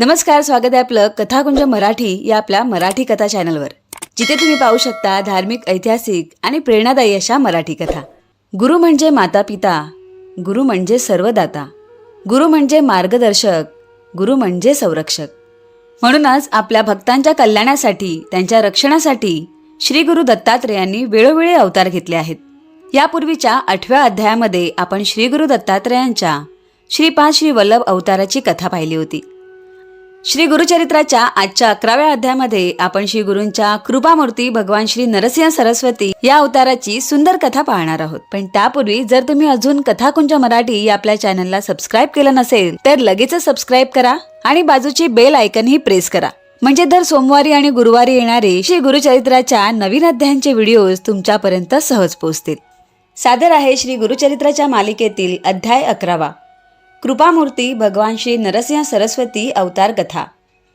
नमस्कार स्वागत आहे आपलं कथाकुंज मराठी या आपल्या मराठी कथा चॅनलवर. जिथे तुम्ही पाहू शकता धार्मिक ऐतिहासिक आणि प्रेरणादायी अशा मराठी कथा. गुरु म्हणजे माता पिता गुरु म्हणजे सर्वदाता गुरु म्हणजे मार्गदर्शक गुरु म्हणजे संरक्षक. म्हणूनच आपल्या भक्तांच्या कल्याणासाठी त्यांच्या रक्षणासाठी श्री गुरु दत्तात्रेयांनी वेळोवेळी अवतार घेतले आहेत. यापूर्वीच्या आठव्या अध्यायामध्ये आपण श्री गुरु दत्तात्रेयांच्या श्रीपाद श्री वल्लभ अवताराची कथा पाहिली होती. श्री गुरुचरित्राच्या आजच्या अकराव्या अध्यायामध्ये आपण श्री गुरूंच्या कृपामूर्ती भगवान श्री नरसिंह सरस्वती या अवताराची सुंदर कथा पाहणार आहोत. पण त्यापूर्वी जर तुम्ही अजून कथाकुंज मराठी या आपल्या चॅनलला सबस्क्राईब केलं नसेल तर लगेच सबस्क्राईब करा आणि बाजूची बेल आयकन ही प्रेस करा. म्हणजे दर सोमवारी आणि गुरुवारी येणारे श्री गुरुचरित्राच्या नवीन अध्यायांचे व्हिडिओज तुमच्यापर्यंत सहज पोहोचतील. सादर आहे श्री गुरुचरित्राच्या मालिकेतील अध्याय अकरावा. कृपामूर्ती भगवान श्री नरसिंह सरस्वती अवतार कथा.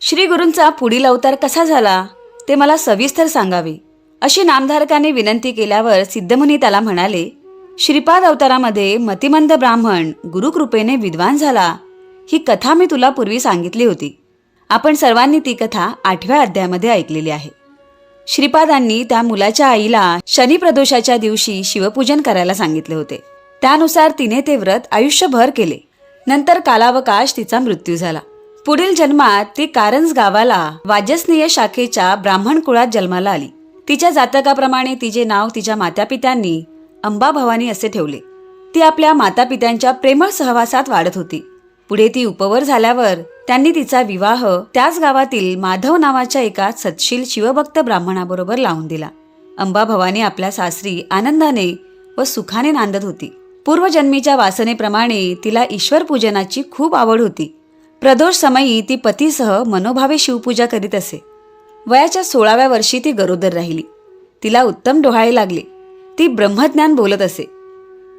श्री गुरूंचा पुढील अवतार कसा झाला? ते मला सविस्तर सांगावे. अशी नामधारकाने विनंती केल्यावर सिद्धमुनी त्याला म्हणाले श्रीपाद अवतारामध्ये मतिमंद ब्राह्मण गुरुकृपेने विद्वान झाला. ही कथा मी तुला पूर्वी सांगितली होती. आपण सर्वांनी ती कथा आठव्या अध्यायामध्ये ऐकलेली आहे. श्रीपादांनी त्या मुलाच्या आईला शनी प्रदोषाच्या दिवशी शिवपूजन करायला सांगितले होते. त्यानुसार तिने ते व्रत आयुष्यभर केले. नंतर कालावकाश तिचा मृत्यू झाला. पुढील जन्मात ती कारंज गावाला वाजसनीय शाखेच्या ब्राह्मण कुळात जन्माला आली. तिच्या जातकाप्रमाणे तिचे नाव तिच्या मातापित्यांनी अंबा भवानी असे ठेवले. ती आपल्या मातापित्यांच्या प्रेमळ सहवासात वाढत होती. पुढे ती उपवर झाल्यावर त्यांनी तिचा विवाह त्याच गावातील माधव नावाच्या एका सत्शील शिवभक्त ब्राह्मणाबरोबर लावून दिला. अंबा भवानी आपल्या सासरी आनंदाने व सुखाने नांदत होती. पूर्वजन्मीच्या वासनेप्रमाणे तिला ईश्वरपूजनाची खूप आवड होती. प्रदोष समयी ती पतीसह मनोभावे शिवपूजा करीत असे. वयाच्या सोळाव्या वर्षी ती गरोदर राहिली. तिला उत्तम डोहाळे लागले. ती ब्रह्मज्ञान बोलत असे.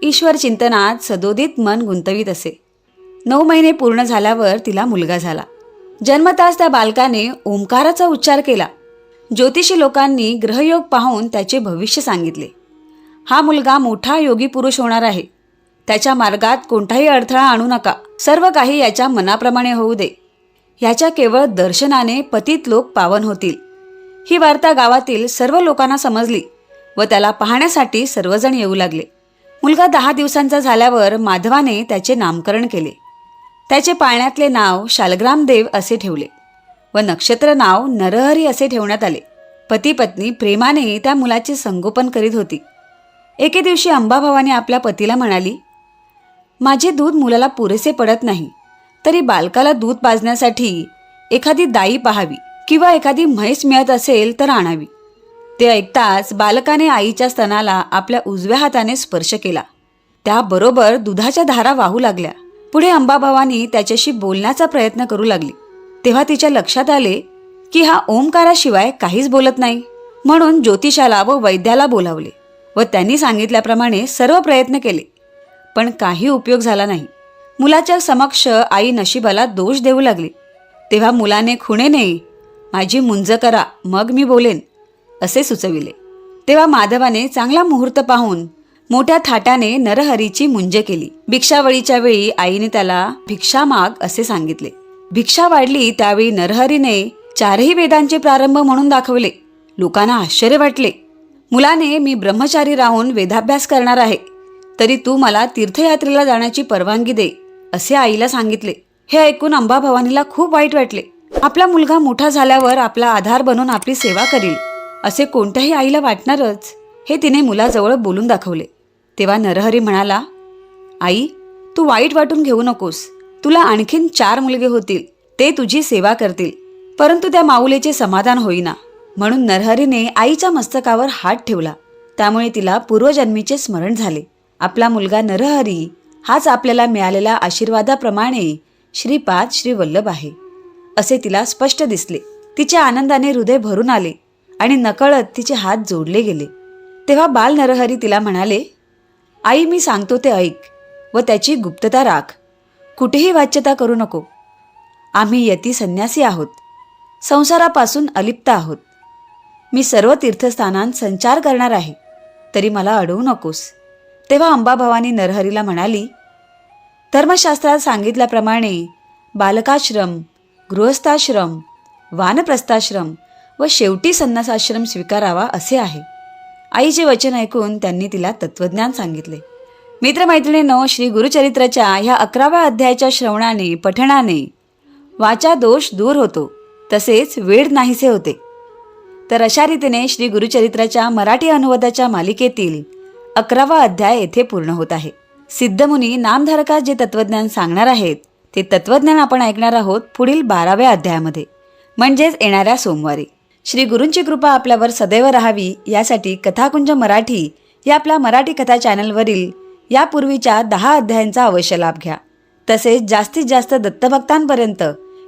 ईश्वर चिंतनात सदोदित मन गुंतवीत असे. नऊ महिने पूर्ण झाल्यावर तिला मुलगा झाला. जन्मताच त्या बालकाने ओंकाराचा उच्चार केला. ज्योतिषी लोकांनी ग्रहयोग पाहून त्याचे भविष्य सांगितले. हा मुलगा मोठा योगी पुरुष होणार आहे. त्याच्या मार्गात कोणताही अडथळा आणू नका. सर्व काही याच्या मनाप्रमाणे होऊ दे. ह्याच्या केवळ दर्शनाने पतित लोक पावन होतील. ही वार्ता गावातील सर्व लोकांना समजली व त्याला पाहण्यासाठी सर्वजण येऊ लागले. मुलगा दहा दिवसांचा झाल्यावर माधवाने त्याचे नामकरण केले. त्याचे पाळण्यातले नाव शालग्राम देव असे ठेवले व नक्षत्र नाव नरहरी असे ठेवण्यात आले. पती पत्नी प्रेमाने त्या मुलाचे संगोपन करीत होती. एके दिवशी अंबाभावाने आपल्या पतीला म्हणाली माझे दूध मुलाला पुरेसे पडत नाही. तरी बालकाला दूध पाजण्यासाठी एखादी दाई पाहावी किंवा एखादी म्हैस मिळत असेल तर आणावी. ते ऐकताच बालकाने आईच्या स्तनाला आपल्या उजव्या हाताने स्पर्श केला. त्याबरोबर दुधाच्या धारा वाहू लागल्या. पुढे अंबाभावानी त्याच्याशी बोलण्याचा प्रयत्न करू लागली. तेव्हा तिच्या लक्षात आले की हा ओंकाराशिवाय काहीच बोलत नाही. म्हणून ज्योतिषाला व वैद्याला बोलावले व त्यांनी सांगितल्याप्रमाणे सर्व प्रयत्न केले. पण काही उपयोग झाला नाही. मुलाच्या समक्ष आई नशिबाला दोष देऊ लागली. तेव्हा मुलाने खुणेने माझी मुंज करा मग मी बोलेन असे सुचविले. तेव्हा माधवाने चांगला मुहूर्त पाहून मोठ्या थाटाने नरहरीची मुंज केली. भिक्षावळीच्या वेळी आईने त्याला भिक्षा माग असे सांगितले. भिक्षा वाढली त्यावेळी नरहरीने चारही वेदांचे प्रारंभ म्हणून दाखवले. लोकांना आश्चर्य वाटले. मुलाने मी ब्रह्मचारी राहून वेदाभ्यास करणार आहे. तरी तू मला तीर्थयात्रेला जाण्याची परवानगी दे असे आईला सांगितले. हे ऐकून अंबा भवानीला खूप वाईट वाटले. आपला मुलगा मोठा झाल्यावर आपला आधार बनून आपली सेवा करील असे कोणत्याही आईला वाटणारच हे तिने मुलाजवळ बोलून दाखवले. तेव्हा नरहरी म्हणाला आई तू वाईट वाटून घेऊ नकोस. तुला आणखीन चार मुलगे होतील ते तुझी सेवा करतील परंतु त्या माऊलीचे समाधान होईना. म्हणून नरहरीने आईच्या मस्तकावर हात ठेवला. त्यामुळे तिला पूर्वजन्मीचे स्मरण झाले. आपला मुलगा नरहरी हाच आपल्याला मिळालेल्या आशीर्वादाप्रमाणे श्रीपाद श्री वल्लभ आहे असे तिला स्पष्ट दिसले. तिच्या आनंदाने हृदय भरून आले आणि नकळत तिचे हात जोडले गेले. तेव्हा बाल नरहरी तिला म्हणाले आई मी सांगतो ते ऐक व त्याची गुप्तता राख. कुठेही वाच्यता करू नको. आम्ही यती संन्यासी आहोत. संसारापासून अलिप्त आहोत. मी सर्व तीर्थस्थानांत संचार करणार आहे. तरी मला अडवू नकोस. तेव्हा अंबाभवानी नरहरीला म्हणाली धर्मशास्त्रात सांगितल्याप्रमाणे बालकाश्रम गृहस्थाश्रम वानप्रस्थाश्रम व शेवटी संन्यासाश्रम स्वीकारावा असे आहे. आईचे वचन ऐकून त्यांनी तिला तत्वज्ञान सांगितले. मित्रमैत्रिणींनो श्री गुरुचरित्राच्या ह्या अकराव्या अध्यायाच्या श्रवणाने पठणाने वाचा दोष दूर होतो तसेच वेळ नाहीसे होते. तर अशा रीतीने श्री गुरुचरित्राच्या मराठी अनुवादाच्या मालिकेतील अकरावा अध्याय येथे पूर्ण होत आहे. सिद्धमुनी नामधारकास जे तत्वज्ञान सांगणार आहेत ते तत्वज्ञान आपण ऐकणार आहोत पुढील बाराव्या अध्यायामध्ये म्हणजेच येणाऱ्या सोमवारी. श्री गुरूंची कृपा आपल्यावर सदैव राहावी यासाठी कथाकुंज मराठी या आपल्या मराठी कथा चॅनलवरील यापूर्वीच्या दहा अध्यायांचा अवश्य लाभ घ्या. तसेच जास्तीत जास्त दत्तभक्तांपर्यंत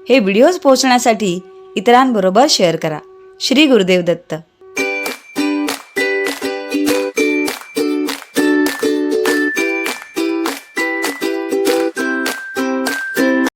हे व्हिडिओज पोहोचण्यासाठी इतरांबरोबर शेअर करा. श्री गुरुदेव दत्त.